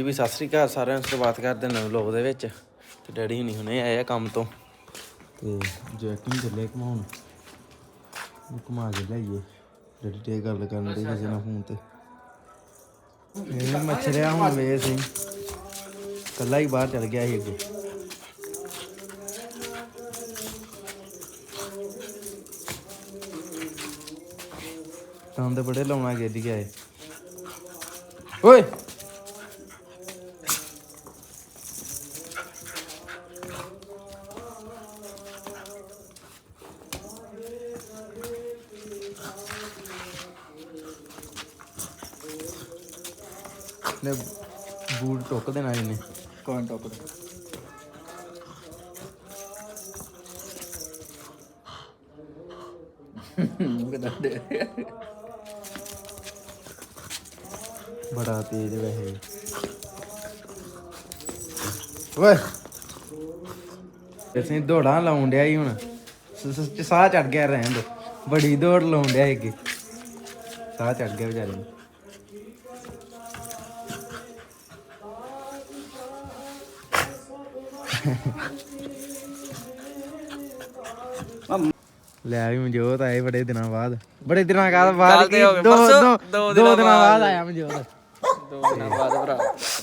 ਜੀ ਵੀ ਸਤਿ ਸ੍ਰੀ ਅਕਾਲ ਸਾਰਿਆਂ ਨੂੰ, ਸ਼ੁਰੂਆਤ ਕਰਦੇ ਨਵੇਂ ਲੋਕ ਦੇ ਵਿੱਚ। ਤੇ ਡੈਡੀ ਹੁਣੀ ਹੁਣੇ ਆਏ ਆ ਕੰਮ ਤੋਂ। ਤੇ ਜੈਕਿੰਗ ਚੱਲੇ ਘਮਾਉਣ ਉਹ ਘੁਮਾ ਕੇ ਲਿਆਈਏ। ਡੈਡੀ ਤੇ ਗੱਲ ਕਰਨ ਦੇ ਕਿਸੇ ਨਾਲ ਫੋਨ ਤੇ। ਇਹ ਮੱਛਰਿਆ ਹੁਣ, ਵੇ ਸੀ ਕੱਲਾ ਹੀ ਬਾਹਰ ਚਲ ਗਿਆ ਸੀ ਅੱਗੇ। ਤਾਂ ਤੇ ਬੜੇ ਲਾਉਣਾ ਗਿੱਜ ਗਿਆ ਏ ਓਏ! ਨੇ ਬੂਟ ਟੁੱਕ ਦੇਣਾ ਇਹਨੇ ਕੌਣ ਟੋਕਰ ਦੇ ਬੜਾ ਤੇਜ਼ ਵੈਸੇ ਓਏ। ਅਸੀਂ ਦੌੜਾਂ ਲਾਉਣ ਡਿਆ ਹੀ ਹੁਣ। ਸਾਹ ਚੜ ਗਿਆ ਰਹਿਣ ਦੇ। ਬੜੀ ਦੌੜ ਲਾਉਣ ਡਿਆ ਅੱਗੇ ਸਾਹ ਚੜ ਗਿਆ ਵਿਚਾਰੇ ਨੂੰ। ਲੈ ਵੀ ਮਨਜੋਤ ਆਏ ਬੜੇ ਦਿਨਾਂ ਬਾਅਦ। ਬੜੇ ਦਿਨਾਂ ਬਾਅਦ ਬਾਅਦ ਕੀ? ਦੋ ਦੋ ਦੋ ਦਿਨਾਂ ਬਾਅਦ। ਆਇਆ ਮਨਜੋਤ। ਦੋ ਦਿਨਾਂ ਬਾਅਦ ਭਰਾ।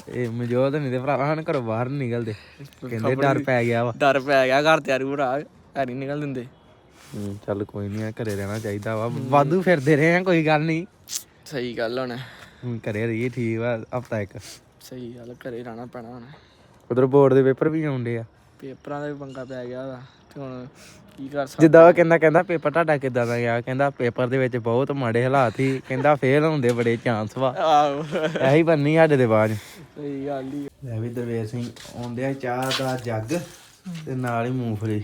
ਇਹ ਮਨਜੋਤ ਨਹੀਂ ਤੇ ਭਰਾ ਹਨ ਘਰੋਂ ਬਾਹਰ ਨੀ ਨਿਕਲਦੇ। ਕਹਿੰਦੇ ਡਰ ਪੈ ਗਿਆ ਵਾ। ਡਰ ਪੈ ਗਿਆ ਘਰ ਤੇ ਆਰੂ ਭਰਾ ਘਰ ਨਹੀਂ ਨਿਕਲ ਦਿੰਦੇ। ਹੂੰ, ਚੱਲ ਕੋਈ ਨਹੀਂ ਆ ਘਰੇ ਰਹਿਣਾ ਚਾਹੀਦਾ ਵਾ। ਵਾਧੂ ਫਿਰਦੇ ਰਹੇ ਆ ਕੋਈ ਗੱਲ ਨਹੀਂ ਸਹੀ ਗੱਲ ਹੁਣ। ਹੁਣ ਘਰੇ ਰਹੀਏ ਠੀਕ ਵਾ ਹਫਤਾ ਇੱਕ। ਸਹੀ ਗੱਲ ਘਰੇ ਰਹਿਣਾ ਪੈਣਾ ਹੁਣ। ਉਧਰ ਬੋਰਡ ਦੇ ਪੇਪਰ ਵੀ ਆਉਂਦੇ ਆ। ਪੇਪਰਾਂ ਦਾ ਵੀ ਪੰਗਾ ਪੈ ਗਿਆ ਵਾ ਤੇ ਹੁਣ ਕੀ ਕਰ ਸਕਦਾ? ਜਿੱਦਾਂ ਉਹ ਕਹਿੰਦਾ ਕਹਿੰਦਾ ਪੇਪਰ ਤੁਹਾਡਾ ਕਿੱਦਾਂ ਦਾ ਗਿਆ? ਕਹਿੰਦਾ ਪੇਪਰ ਦੇ ਵਿੱਚ ਬਹੁਤ ਮਾੜੇ ਹਾਲਾਤ ਸੀ। ਕਹਿੰਦਾ ਫੇਲ ਹੁੰਦੇ ਬੜੇ ਚਾਂਸ ਵਾ। ਆਹੋ। ਇਹੀ ਬੰਨੀ ਸਾਡੇ ਦੇ ਬਾਅਦ। ਸਹੀ ਗੱਲ ਹੀ ਲੈ ਵੀ ਦਰਵੇਸ਼ ਸਿੰਘ ਆਉਂਦੇ ਆ ਚਾਹ ਦਾ ਜੱਗ ਤੇ ਨਾਲ ਹੀ ਮੂੰਗਫਲੀ।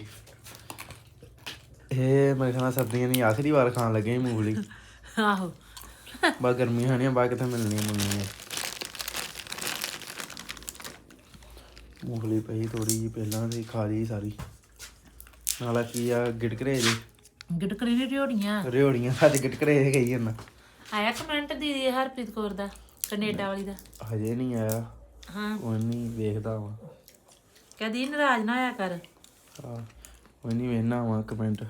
ਇਹ ਮੇਰੇ ਖਿਆਲ ਨਾਲ ਸਰਦੀਆਂ ਦੀ ਆਖਰੀ ਵਾਰ ਖਾਣ ਲੱਗੇ ਸੀ ਮੂੰਗਫਲੀ। ਆਹੋ। ਬਾ ਗਰਮੀ ਹੋਣੀ ਆ ਬਾ ਕਿੱਥੇ ਮਿਲਣੀ ਮਿਲਣੀ ਆ ਮੂੰਗਫਲੀ ਪਈ ਥੋੜੀ ਜੀ ਪਹਿਲਾਂ ਤੇ ਖਾ ਲਈ ਸਾਰੀ। ਨਾਲਾ ਕੀ ਆ ਗਿਟਕਰੇ ਜੀ ਗਿਟਕਰੀ ਨੇ ਰਿਓੜੀਆਂ ਰਿਓੜੀਆਂ ਸਾਡੇ ਗਿਟਕਰੇ ਇਹ ਗਈ ਜਨ ਆਇਆ ਕਮੈਂਟ ਦੀਦੀ ਹਰਪ੍ਰੀਤ ਕੌਰ ਦਾ ਕੈਨੇਡਾ ਵਾਲੀ ਦਾ। ਹਜੇ ਨਹੀਂ ਆਇਆ। ਹਾਂ। ਉਹ ਨਹੀਂ ਵੇਖਦਾ ਵਾ। ਕਦੀ ਨਾਰਾਜ਼ ਨਾ ਆਇਆ ਕਰ। ਹਾਂ ਉਹ ਨਹੀਂ ਵੇਖਣਾ ਵਾ ਕਮੈਂਟ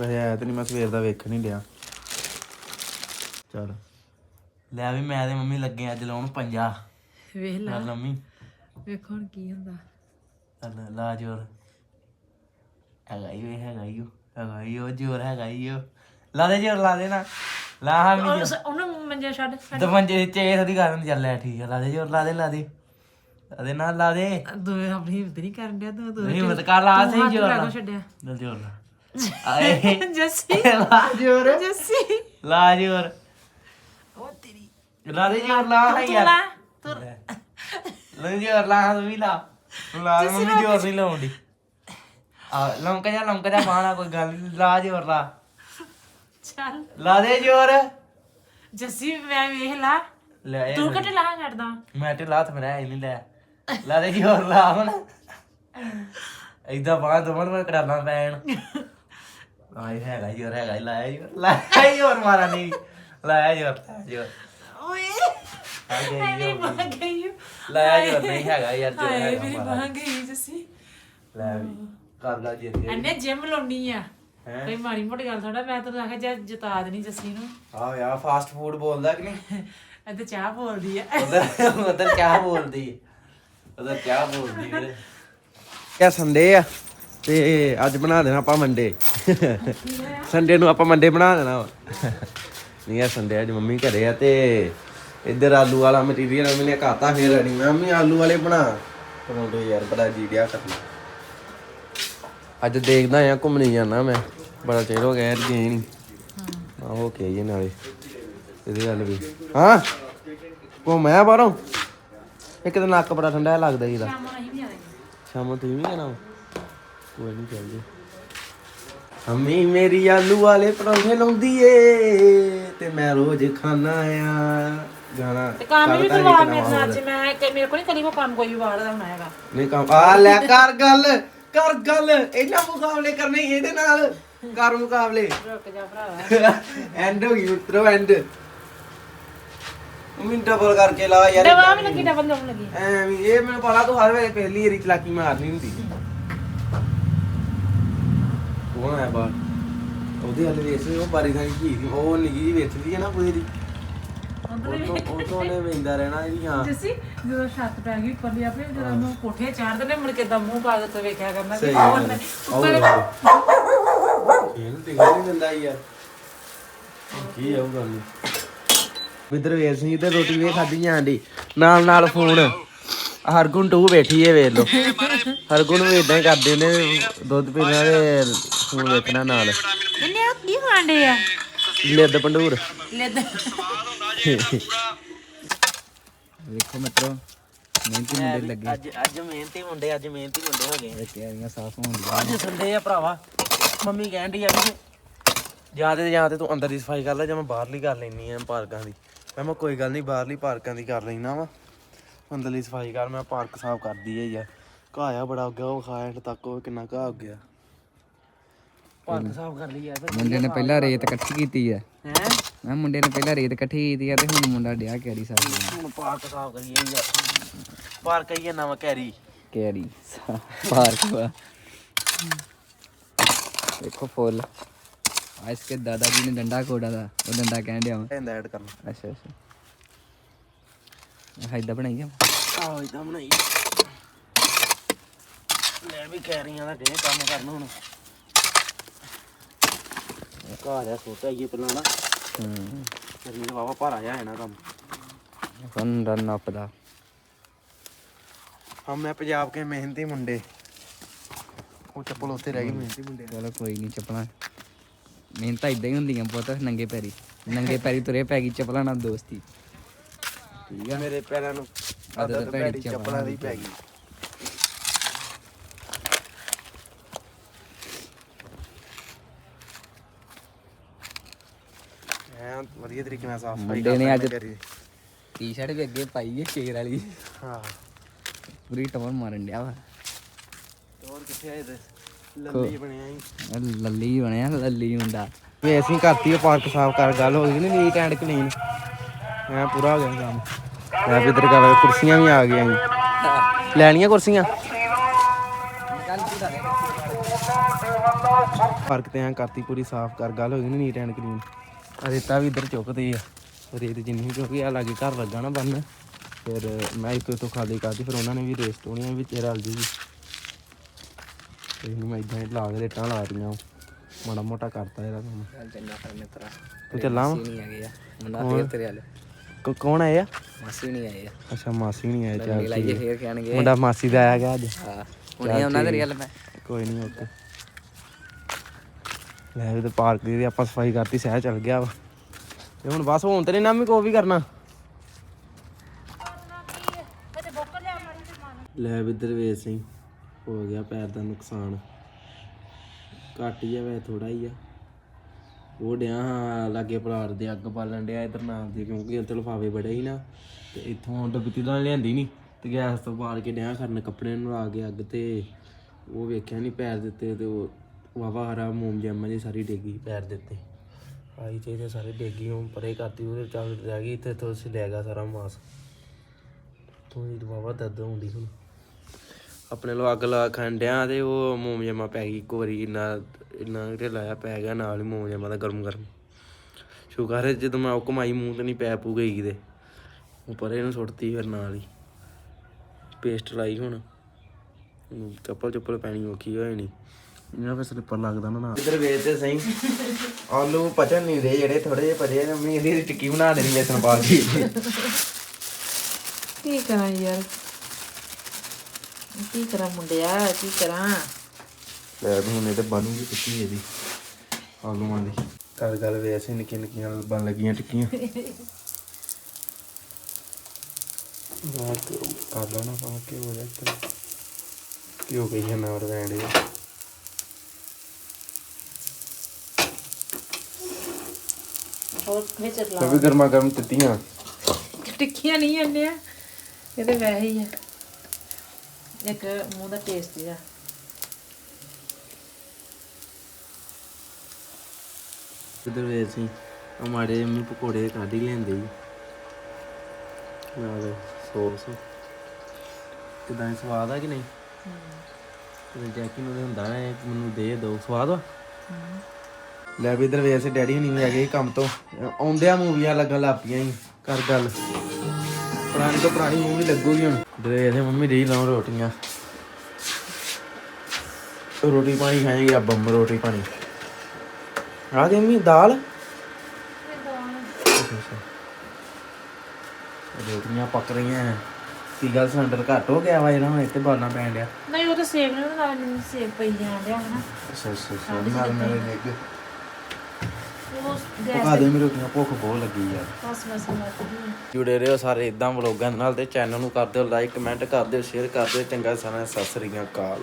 ਵੈਸੇ ਆਇਆ ਤੇ ਨਹੀਂ ਮੈਂ ਸਵੇਰ ਦਾ ਵੇਖ ਨਹੀਂ ਲਿਆ ਚਲ। ਲੈ ਵੀ ਮੈਂ ਤੇ ਮੰਮੀ ਲੱਗੇ ਅੱਜ ਲਾਉਣ ਪੰਜਾ ਵੇਖ ਲਾ। ਮੰਮੀ। ਵੇਖੋ ਹੁਣ ਕੀ ਹੁੰਦਾ। ਲਾ ਜੋਰ। ਹੈਗਾ ਹੀ ਉਹ, ਹੈਗਾ ਹੀ ਉਹ, ਹੈਗਾ ਹੀ ਉਹ ਜੋਰ ਹੈਗਾ ਹੀ ਉਹ। ਲਾ ਦੇ ਜੋਰ ਲਾ ਦੇ ਨਾ। ਲਾ ਹਾਂ ਵੀ ਉਹਨੂੰ ਸ- ਉਹਨੂੰ ਮੰਜਾ ਛੱਡ ਛੱਡ। ਦਮੰਜੇ ਚੇ ਥੋੜੀ ਕਰਨ ਚੱਲ ਲੈ ਠੀਕ ਹੈ ਲਾ ਦੇ ਜੋਰ ਲਾ ਦੇ ਲਾ ਦੇ। ਲਾ ਦੇ ਨਾ ਲਾ ਦੇ। ਤੂੰ ਆਪਣੀ ਹਿੰਮਤ ਨਹੀਂ ਕਰਨ ਡਿਆ ਤੂੰ ਤੂੰ ਨਹੀਂ ਮਤ ਕਰ ਲਾ ਤੂੰ ਸਹੀ ਹੱਥ ਜੋਰ ਲਾ ਲਾ ਕੇ ਛੱਡਿਆ। ਲਾ ਜੋਰ ਲਾ ਆਏ। ਜੱਸੀ। ਲਾ ਜੋਰ। ਜੱਸੀ। ਲਾ ਜੋਰ। ਉਹ ਤੇਰੀ। ਲਾ ਦੇ ਜੋਰ ਲਾ ਹਾਂ ਤੂੰ ਯਾਰ। ਲਾ ਤੂੰ ਲਾ। ਜੋਰ ਲਾ ਹਾਂ ਤੂੰ ਵੀ ਲਾ। ਲਾ ਮੰਮੀ ਜੋਰ ਨਹੀਂ ਲਾਉਂਦੀ। ਆ ਲੰਕਾ ਜਾ ਲੰਕਾ ਜਾ ਬਾਣਾ ਕੋਈ ਗੱਲ ਨੀ, ਲਾ ਜੋਰ ਲਾ। ਚੱਲ। ਲਾ ਦੇ ਜੋਰ। ਜੱਸੀ ਮੈਂ ਵੇਖ ਲਾ। ਲੈ ਇਹ ਤੂੰ ਕਿੱਥੇ ਲਾ ਛੱਡਦਾ ਮੈਂ ਤੇ ਲਾਤ ਮੇਰਾ ਹੈ ਨਹੀਂ ਲੈ। ਲਾ ਦੇ ਜੋਰ ਲਾ ਹੁਣ। ਇਦਾਂ ਬਾਹਰ ਦੋਵਾਂ ਨੂੰ ਕਰਾਣਾ ਪੈਣ। ਆਏ ਹੈਗਾ ਜੋਰ ਹੈਗਾ ਈ, ਲਾਇਆ ਜੋਰ। ਲਾਇਆ ਜੋਰ ਮਾਰਾ ਨਹੀਂ ਲਾਇਆ ਜੋਰ ਲਾਇਆ ਜੋਰ। ਓਏ। ਆ ਗਈ ਮੇਰੀ ਬਾਹ ਗਈ ਲਾਇਆ ਜੋਰ ਨਹੀਂ ਹੈਗਾ ਯਾਰ ਜੋਰ ਹਾਏ ਹੈਗਾ ਮੇਰੀ ਮਾਰਾ ਬਾਹ ਗਈ ਜੱਸੀ। ਲੈ ਵੀ। ਕਰ ਲਾ ਜੀ ਅੱਗੇ ਐਨੇ ਜਿਮ ਲਾਉਣੀ ਆ। ਹੈਂ? ਕੋਈ ਮਾੜੀ ਮੋਟੀ ਗੱਲ ਥੋੜਾ ਮੈਂ ਤੈਨੂੰ ਆਖਿਆ ਜੇ ਜਿਤਾ ਦੇਣੀ ਜੱਸੀ ਨੂੰ। ਆ ਯਾਰ ਫਾਸਟ ਫੂਡ ਬੋਲਦਾ ਕਿ ਨਹੀਂ? ਇੱਥੇ ਚਾਹ ਬੋਲਦੀ ਆ। ਉਧਰ ਉਧਰ ਕਿਆ ਬੋਲਦੀ? ਉਧਰ ਕਿਆ ਬੋਲਦੀ ਵੀਰੇ? ਕਿਆ ਸੰਡੇ ਆ? ਤੇ ਅੱਜ ਬਣਾ ਦੇਣਾ ਆਪਾਂ ਮੰਡੇ ਸੰਡੇ ਨੂੰ ਆਪਾਂ ਮੰਡੇ ਬਣਾ ਦੇਣਾ ਵਾ। ਨਹੀਂ ਆ ਸੰਡੇ ਅੱਜ ਮੰਮੀ ਘਰੇ ਆ ਤੇ ਇੱਧਰ ਆਲੂ ਵਾਲਾ ਮਟੀਰੀਅਲ ਨੇ ਕਾਤਾ ਫੇਰ ਰਣੀ ਮੰਮੀ ਆਲੂ ਵਾਲੇ ਬਣਾ। ਪਰੌਂਠੇ ਯਾਰ ਬੜਾ ਜੀ ਡਿਆ ਕਰਨਾ। ਅੱਜ ਦੇਖਦਾ ਆ ਘੁੰਮਣੀ ਜਾਣਾ ਮੈਂ। ਬੜਾ ਚਿਰ ਹੋ ਗਿਆ ਯਾਰ ਗਏ ਨਹੀਂ ਹਾਂ। ਹੋ ਕੇ ਆਈਏ ਨਾਲੇ। ਇਹਦੀ ਗੱਲ ਵੀ। ਹਾਂ? ਉਹ ਮੈਂ ਬਾਹਰੋਂ? ਇੱਕ ਤਾਂ ਨੱਕ ਬੜਾ ਠੰਡਾ ਲੱਗਦਾ ਵੀ ਆਵਾਂਗੇ ਸ਼ਾਮ ਨੂੰ ਤੁਸੀਂ ਵੀ ਜਾਣਾ? ਕੋਈ ਨਹੀਂ ਚੱਲਦੇ। ਅੰਮੀ ਮੇਰੀ ਆਲੂ ਵਾਲੇ ਪਰੌਂਠੇ ਲਾਉਂਦੀ ਏ ਤੇ ਮੈਂ ਰੋਜ਼ ਖਾਣਾ ਆ। ਗਾਣਾ ਤੇ ਕੰਮ ਵੀ ਕਰਵਾ ਮੇਰੇ ਨਾਲ ਅੱਜ ਮੈਂ ਕਿ ਮੇਰੇ ਕੋਲ ਨਹੀਂ ਕਦੀ ਕੋ ਕੰਮ ਕੋਈ ਵਾੜ ਦਾ ਹੋਣਾ ਹੈਗਾ। ਨਹੀਂ ਕੰਮ ਆ ਲੈ ਕਰ ਗੱਲ। ਕਰ ਗੱਲ ਇਹਨਾਂ ਮੁਕਾਬਲੇ ਕਰਨੇ ਇਹਦੇ ਨਾਲ ਕਰ ਮੁਕਾਬਲੇ। ਰੁਕ ਜਾ ਭਰਾਵਾ ਐਂਡ ਹੋ ਗਈ ਉਤਰੋ ਐਂਡ ਮੈਨੂੰ ਡਬਲ ਕਰਕੇ ਲਾ ਯਾਰ ਦਵਾ ਵੀ ਲੱਗੀ ਡਬਲ ਦਵਾ ਲੱਗੀ। ਐਵੇਂ ਇਹ ਮੈਨੂੰ ਪਤਾ ਤੂੰ ਹਰ ਵੇਲੇ ਪਹਿਲੀ ਵਾਰੀ ਚਲਾਕੀ ਮਾਰਨੀ ਹੁੰਦੀ। ਕੌਣ ਹੈ ਬਾਹਰ? ਉਹਦੇ ਹਲੇ ਵੇਸ ਉਹ ਬਾਰੀ ਦਾ ਕੀ ਉਹ ਜੀ ਵੇਚਦੀ ਹੈ ਨਾ ਪੂਰੀ ਦੀ ਉਹ ਤੋਂ ਉਹ ਤੋਂ ਨੇ ਵੇਂਦਾ ਰਹਿਣਾ ਇਹਦੀ ਹਾਂ। ਜਿਸੀ ਜਦੋਂ ਛੱਤ ਪੈ ਗਈ ਉੱਪਰ ਦੀ ਆਪਣੇ ਜਦੋਂ ਉਹਨੂੰ ਕੋਠੇ ਚਾੜਦੇ ਨੇ ਮੁੜ ਕੇ ਦਾ ਮੂੰਹ ਪਾ ਕੇ ਵੇਖਿਆ ਕਰਨਾ ਸਹੀ ਗੱਲ ਹੈ। ਉੱਪਰ ਇਹਨੂੰ ਟਿਕਾ ਨਹੀਂ ਦਿੰਦਾ ਯਾਰ ਕੀ ਆਉ ਗੱਲ? ਨੀ। ਵਿਦਰ ਵੇਰ ਸਿੰਘ ਤੇ ਰੋਟੀ ਵੇ ਖਾਦੀ ਜਾਂਦੀ ਨਾਲ ਨਾਲ ਫੋਨ। ਹਰਗੁਣ ਟੂ ਬੈਠੀ ਏ ਵੇਖ ਲੋ ਹਰਗੁਣ ਵੀ ਇਦਾਂ ਹੀ ਕਰਦੇ ਨੇ ਦੁੱਧ ਪੀਣਾ ਤੇ ਫੋਨ ਵੇਖਣਾ ਨਾਲ। ਇਹਨੇ ਆ ਕੀ ਖਾਂਡੇ ਆ? ਲਿੱਦ ਪੰਡੂਰ। ਲੈ ਵੇਖੋ ਮਿੱਤਰੋ ਮਿਹਨਤੀ ਮੁੰਡੇ ਲੱਗੇ। ਅੱਜ ਅੱਜ ਮਿਹਨਤੀ ਮੁੰਡੇ ਅੱਜ ਮਿਹਨਤੀ ਮੁੰਡੇ ਹੋ ਗਏ ਤਿਆਰੀਆਂ ਸਾਫ਼ ਹੋਣ ਦੀਆਂ ਅੱਜ ਸੰਡੇ ਆ ਭਰਾਵਾ। ਮੰਮੀ ਕਹਿਣ ਡਈ ਆ ਵੀ ਜਾਂ ਤੇ ਜਾਂ ਤੇ ਤੂੰ ਅੰਦਰ ਦੀ ਸਫ਼ਾਈ ਕਰ ਲੈ ਜਾਂ ਮੈਂ ਬਾਹਰਲੀ ਕਰ ਲੈਣੀ ਆ ਪਾਰਕਾਂ ਦੀ। ਮੈਂ ਮੈਂ ਕੋਈ ਗੱਲ ਨਹੀਂ ਬਾਹਰਲੀ ਪਾਰਕਾਂ ਦੀ ਕਰ ਲੈਣਾ ਵਾ। ਅੰਦਰਲੀ ਸਫ਼ਾਈ ਕਰ ਮੈਂ ਪਾਰਕ ਸਾਫ਼ ਕਰਦੀ ਹੈ ਯਾਰ ਘਾਹ ਆ ਬੜਾ ਉੱਗਿਆ ਉਹ ਖਾਇਆ ਤੱਕ ਉਹ ਕਿੰਨਾ ਘਾਹ ਉੱਗਿਆ। ਪਾਰਕ ਸਾਫ਼ ਕਰ ਲਈ ਯਾਰ ਮੁੰਡੇ ਨੇ ਪਹਿਲਾਂ ਰੇਤ ਇਕੱਠੀ ਕੀਤੀ ਹੈ ਹੈ? ਮੈਂ ਮੁੰਡੇ ਨੇ ਪਹਿਲਾਂ ਰੇਤ ਇਕੱਠੀ ਕੀਤੀ ਹੈ ਤੇ ਹੁਣ ਮੁੰਡਾ ਡਿਆ ਕੈਰੀ ਕਰਨ ਹੁਣ ਪਾਰਕ ਸਾਫ਼ ਕਰੀਏ ਯਾਰ ਪਾਰਕ ਆਈਏ ਨਵਾਂ ਕੈਰੀ। ਕੈਰੀ ਪਾਰਕ ਵਾ। ਦੇਖੋ ਫੁੱਲ। ਆ ਇਸਕੇ ਦਾਦਾ ਜੀ ਨੇ ਡੰਡਾ ਕੋੜਾ ਦਾ ਉਹ ਡੰਡਾ ਕਹਿਣ ਡਿਆ ਵਾ। ਇਹਦਾ ਐਡ ਕਰਨਾ। ਅੱਛਾ ਅੱਛਾ। ਹਾਈਦਾ ਬਣਾਈ ਆ ਆਹ ਇਦਾਂ ਬਣਾਈ ਲੈ ਵੀ ਕੈਰੀਆਂ ਦਾ ਡੇ ਕੰਮ ਕਰਨ ਹੁਣ। ਘਾਹ ਦਾ ਸੋਟਾ ਹੀ ਪਹਿਲਾਂ ਨਾ। ਹੂੰ ਸਰੀਰ ਵਾਵਾ ਭਾਰਾ ਜਾ ਹੈ ਨਾ ਕੰਮ। ਹੁਣ ਰਨ ਅਪ ਦਾ। ਹਮ ਮੈਂ ਪੰਜਾਬ ਕੇ ਮਿਹਨਤੀ ਮੁੰਡੇ। ਉਹ ਚੱਪਲ ਉੱਥੇ ਰਹਿ ਗਈ ਮਿਹਨਤੀ ਮੁੰਡੇ ਚਲੋ ਕੋਈ ਨਹੀਂ ਚੱਪਲਾਂ। ਮਿਹਨਤਾਂ ਇਦਾਂ ਹੀ ਹੁੰਦੀਆਂ ਪੁੱਤ ਨੰਗੇ ਪੈਰੀ। ਨੰਗੇ ਪੈਰੀ ਤੁਰੇ ਪੈ ਗਈ ਚੱਪਲਾਂ ਨਾਲ ਦੋਸਤੀ। ਠੀਕ ਆ। ਮੇਰੇ ਪੈਰਾਂ ਨੂੰ ਆਦਤ ਆਦਤ ਭੈੜੀ ਭੈੜੀ ਚੱਪਲਾਂ ਦੀ ਪੈ ਗਈ। ਐਂ ਵਧੀਆ ਤਰੀਕੇ ਨਾਲ ਸਾਫ਼ ਸਫ਼ਾਈ ਮੁੰਡੇ ਨੇ ਅੱਜ- ਕਰੀ ਟੀ-ਸ਼ਰਟ ਵੀ ਅੱਗੇ ਪਾਈ ਹੈ ਸ਼ੇਰ ਵਾਲੀ। ਹਾਂ। ਪੂਰੀ ਟਮਰ ਮਾਰਨ ਡਿਆ ਵਾ। ਹੋਰ ਕਿੱਥੇ ਆਏ ਤੇ ਲੱਲੀ ਬਣਿਆ ਹੀ ਲੱਲੀ ਬਣਿਆ ਲੱਲੀ ਮੁੰਡਾ। ਵੀ ਅਸੀਂ ਕਰਤੀ ਉਹ ਪਾਰਕ ਸਾਫ਼ ਕਰ ਗੱਲ ਹੋ ਗਈ ਨੀਟ ਐਂਡ ਕਲੀਨ ਐ ਪੂਰਾ ਹੋ ਗਿਆ ਕੰਮ। ਮੈਂ ਵੀ ਇਧਰ ਕਰ ਕੁਰਸੀਆਂ ਵੀ ਆ ਗਈਆਂ ਲੈਣੀਆਂ ਕੁਰਸੀਆਂ? ਪਾਰਕ ਤੇ ਐ ਕਰਤੀ ਪੂਰੀ ਸਾਫ਼ ਕਰ ਗੱਲ ਹੋ ਗਈ ਨੀ ਨੀਟ ਐਂਡ ਕਲੀਨ ਰੇਤਾ ਵੀ ਇਧਰ ਚੁੱਕਦੇ ਆ। ਰੇਤ ਜਿੰਨੀ ਕਿਉਂਕਿ ਆ ਲਾਗੇ ਘਰ ਲੱਗਾ ਨਾ ਬੰਨ ਫਿਰ ਮੈਂ ਇੱਕ ਤੋਂ ਖਾਲੀ ਕਰਦੀ ਫਿਰ ਉਹਨਾਂ ਨੇ ਵੀ ਰੇਸ ਟੋਣੀਆਂ ਵਿੱਚ ਰਲ ਜੂਗੀ ਤੇ ਇਹਨੂੰ ਮੈਂ ਇਦਾਂ ਹੀ ਲਾ ਕੇ ਰੇਟਾਂ ਲਾ ਰਹੀਆਂ ਮਾੜਾ ਮੋਟਾ ਕਰਤਾ ਇਹਦਾ ਕੰਮ। ਚੱਲ ਚੰਗਾ ਫਿਰ ਮਿੱਤਰਾ। ਤੂੰ ਚੱਲਾਂ ਵਾਂ? ਨਹੀਂ ਆਗੇ ਆ। ਮੁੰਡਾ ਫੇਰ ਤੇਰੇ ਵਾਲੇ। ਕੋ ਕੌਣ ਆਇਆ ਮਾਸੀ ਨਹੀਂ ਆਏ ਆ। ਅੱਛਾ ਮਾਸੀ ਨਹੀਂ ਆਇਆ ਚੱਲ ਫੇਰ ਕਹਿਣਗੇ। ਮੁੰਡਾ ਮਾਸੀ ਦਾ ਆਇਆ ਗਿਆ ਅੱਜ। ਹਾਂ ਹੁਣੇ ਉਹਨਾਂ ਦੇ ਰਿਅਲ ਮੈਂ ਕੋਈ ਨਹੀਂ ਓਕੇ। ਲੈ ਵੀ ਤੇ ਪਾਰਕ ਦੀ ਵੀ ਆਪਾਂ ਸਫ਼ਾਈ ਕਰਤੀ, ਸਹਿ ਚੱਲ ਗਿਆ ਵਾ। ਤੇ ਹੁਣ ਬਸ ਹੁਣ ਤੇ ਨਹੀਂ ਨਾ ਵੀ ਕੋਈ ਵੀ ਕਰਨਾ। ਲੈ ਵੀ ਦਰਵੇਜ ਸਿੰਘ, ਹੋ ਗਿਆ ਪੈਰ ਦਾ ਨੁਕਸਾਨ। ਘੱਟ ਹੀ ਆ ਵੈ ਥੋੜਾ ਹੀ ਆ। ਉਹ ਡਿਆ ਹਾਂ, ਲਾਗੇ ਪਲਾਟ ਦੇ ਅੱਗ ਬਾਲਣ ਡਿਆ ਇਧਰ ਨਾਲ ਦੇ, ਕਿਉਂਕਿ ਉੱਥੇ ਲਫਾਵੇ ਬੜੇ ਸੀ ਨਾ। ਤੇ ਇੱਥੋਂ ਡੱਬਤੀ ਤਾਂ ਲਿਆਂਦੀ ਨਹੀਂ ਤੇ ਗੈਸ ਤੋਂ ਬਾਲ ਕੇ ਡਿਆ ਕਰਨ ਕੱਪੜੇ ਨੂੰ ਲਾ ਕੇ ਅੱਗ ਤੇ। ਉਹ ਵੇਖਿਆ ਨਹੀਂ ਪੈਰ ਦਿੱਤੇ ਤੇ ਉਹ ਵਾਵਾ ਹਰਾ ਮੋਮ ਜੰਮਾ ਜੀ ਸਾਰੀ ਡੇਗੀ ਪੈਰ ਦਿੱਤੇ ਆਈ ਤੇ ਸਾਰੇ ਡੇਗੀ ਉਹ ਪਰੇ ਕਰਤੀ, ਉਹਦੇ ਚੱਲ ਰਹਿ ਗਈ ਤੇ ਤੋਂ ਲੈ ਗਿਆ ਸਾਰਾ ਮਾਸ। ਤੋਂ ਹੀ ਵਾਵਾ ਦਰਦ ਹੁੰਦੀ ਹੁਣ। ਆਪਣੇ ਲੋ ਅੱਗ ਲਾ ਖੰਡਿਆਂ ਤੇ ਉਹ ਮੋਮ ਜਮਾ ਪੈ ਗਈ ਇੱਕ ਵਾਰੀ, ਇੰਨਾ ਇੰਨਾ ਢਿੱਲਾ ਪੈ ਗਿਆ ਨਾਲ ਹੀ ਮੋਮ ਜਮਾ ਦਾ ਗਰਮ ਗਰਮ ਸ਼ੁਕਰ ਹੈ ਜਦੋਂ ਮੈਂ ਉਹ ਕਮਾਈ ਮੂੰਹ ਤੇ ਨਹੀਂ ਪੈ ਪੂ ਗਈ ਕਿਤੇ। ਉਹ ਪਰੇ ਨੂੰ ਸੁੱਟਤੀ ਫਿਰ ਨਾਲ ਹੀ। ਪੇਸਟ ਲਾਈ ਹੁਣ। ਚੱਪਲ ਚੁੱਪਲ ਪੈਣੀ ਔਖੀ ਹੋਈ ਨਹੀਂ ਇਹਨਾਂ ਫਿਰ ਸਲਿੱਪਰ ਲੱਗਦਾ ਨਾ ਨਾਲ। ਇਧਰ ਵੇਚ ਤੇ ਸਹੀ। ਆਲੂ ਪਚਣ ਨਹੀਂ ਦੇ ਜਿਹੜੇ ਥੋੜੇ ਜਿਹੇ ਨੇ ਮੰਮੀ ਇਹਦੀ ਟਿੱਕੀ ਬਣਾ ਦੇਣੀ ਵੇਸਣ ਪਾ ਕੇ ਕੀ ਕਰਾਂ ਯਾਰ? ਕੀ ਕਰਾਂ ਮੁੰਡਿਆ ਕੀ ਕਰਾਂ? ਲੈ ਵੀ ਹੁਣ ਇਹ ਤੇ ਬਣੂਗੀ ਟਿੱਕੀ ਇਹਦੀ ਆਲੂਆਂ ਦੀ। ਕਰ ਗੱਲ ਵੈਸੇ ਨਿੱਕੀਆਂ ਨਿੱਕੀਆਂ ਬਣ ਲੱਗੀਆਂ ਟਿੱਕੀਆਂ। ਮੈਂ ਕਰ ਲੈਣਾ ਪਾ ਕੇ ਹੋ ਜਾ ਕਿਉਂ ਕਹੀ ਨਾ ਹੋਰ ਵੈਂਡੇ ਹੋਰ ਵਿੱਚ ਲਾ ਸਭੀ ਗਰਮਾ ਗਰਮ ਤਿੱਤੀਆਂ ਟਿੱਕੀਆਂ ਨਹੀਂ ਆਂਦੇ ਆ। ਇਹ ਤੇ ਵੈਸੇ ਹੀ ਆ। ਇੱਕ ਮੂੰਹ ਦਾ ਟੇਸਟ ਆ ਇਧਰ ਵੇਚ ਸੀ? ਆ ਮਾੜੇ ਮੂੰਹ ਪਕੌੜੇ ਕਾਢੀ ਲੈਂਦੇ ਜੀ ਨਾਲ ਸੌਸ ਕਿਦਾਂ? ਸਵਾਦ ਆ ਕਿ ਨਹੀਂ? ਤੇ ਜੈਕੀ ਨੂੰ ਹੁੰਦਾ ਹੈ ਮੈਨੂੰ ਦੇ ਦੋ ਸਵਾਦ ਵਾ? ਲੈ ਵੀ ਇਧਰ ਵੇਸੇ ਡੈਡੀ ਹੁਣੀ ਵੀ ਆ ਗਏ ਕੰਮ ਤੋਂ। ਆਉਂਦਿਆਂ ਮੂਵੀਆਂ ਲੱਗਣ ਲੱਗ ਪਈਆਂ ਸੀ ਕਰ ਗੱਲ। ਪੁਰਾਣੀ ਤੋਂ ਪੁਰਾਣੀ ਮੂਵੀ ਲੱਗੂਗੀ ਹੁਣ। ਦੇ ਇਹਦੇ ਮੰਮੀ ਦੇ ਲਾਉਂ ਰੋਟੀਆਂ। ਰੋਟੀ ਪਾਣੀ ਖਾਏਗੀ ਆ ਬੰਮ ਰੋਟੀ ਪਾਣੀ। ਆ ਗਈ ਮੰਮੀ ਦਾਲ। ਰੋਟੀਆਂ ਪੱਕ ਰਹੀਆਂ ਹੈ। ਕੀ ਗੱਲ ਸਿਲੰਡਰ ਘੱਟ ਹੋ ਗਿਆ ਵਾ ਜਿਹੜਾ ਹੁਣ ਇੱਥੇ ਬਾਲਣਾ ਪੈਣ ਡਿਆ? ਨਹੀਂ ਉਹ ਤਾਂ ਸੇਕ ਨਹੀਂ ਨਾਲ ਮੈਨੂੰ ਸੇਕ ਪਈ ਡਿਆ ਹਨਾ ਅੱਛਾ ਅੱਛਾ ਨਾਲ ਮੇਰੇ ਡਿੱਗ ਉਹ ਪਕਾ ਦੇ ਮੇਰੀ ਰੋਟੀਆਂ ਭੁੱਖ ਬਹੁਤ ਲੱਗੀ ਯਾਰ ਬਸ ਬਸ ਮਤ ਜੁੜੇ ਰਹੋ ਸਾਰੇ ਇਦਾਂ ਵਲੋਗਾਂ ਦੇ ਨਾਲ ਤੇ ਚੈਨਲ ਨੂੰ ਕਰ ਦਿਓ ਲਾਈਕ ਕਮੈਂਟ ਕਰ ਦਿਓ ਸ਼ੇਅਰ ਕਰ ਦਿਓ ਚੰਗਾ ਸਾਰਿਆਂ ਨੂੰ ਸਤਿ ਸ੍ਰੀ ਅਕਾਲ।